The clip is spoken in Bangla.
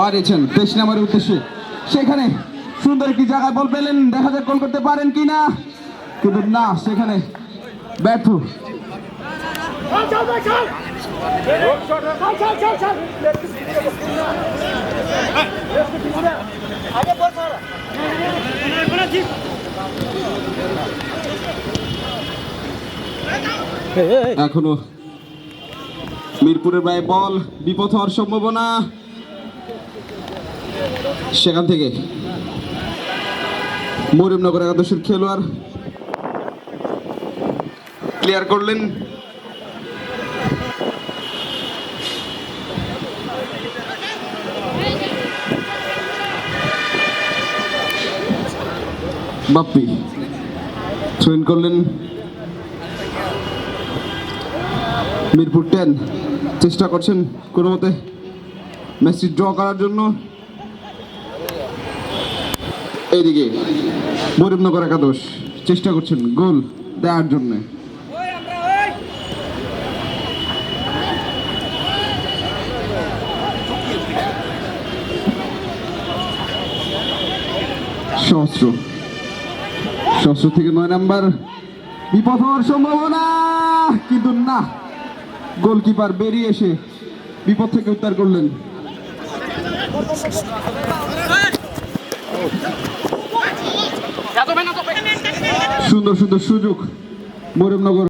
বাড়িয়েছেন তেইশ নাম্বারের উদ্দেশ্যে। সেখানে সুন্দর একটি জায়গায় বল পেলেন, দেখা যাক গোল করতে পারেন কি না কিন্তু না, সেখানে ব্যর্থ। এখনও মিরপুরের ভাই বল বিপদ হওয়ার সম্ভাবনা। সেখান থেকে মরিমনগর একাদশের খেলোয়াড়। ক্লিয়ার করলেন। বাপ্পি থ্রোইন করলেন। মিরপুর টেন চেষ্টা করছেন কোনো মতে। ম্যাচটি ড্র করার জন্য। এইদিকে গরিবনগর একাদশ। চেষ্টা করছেন গোল দেওয়ার জন্য। সহস্র। সহস্র থেকে নয় নাম্বার। বিপদ হওয়ার সম্ভাবনা, কিন্তু না। গোলকিপার বেরিয়ে এসে বিপদ থেকে উদ্ধার করলেন। সুন্দর সুন্দর সুযোগ মরিমনগর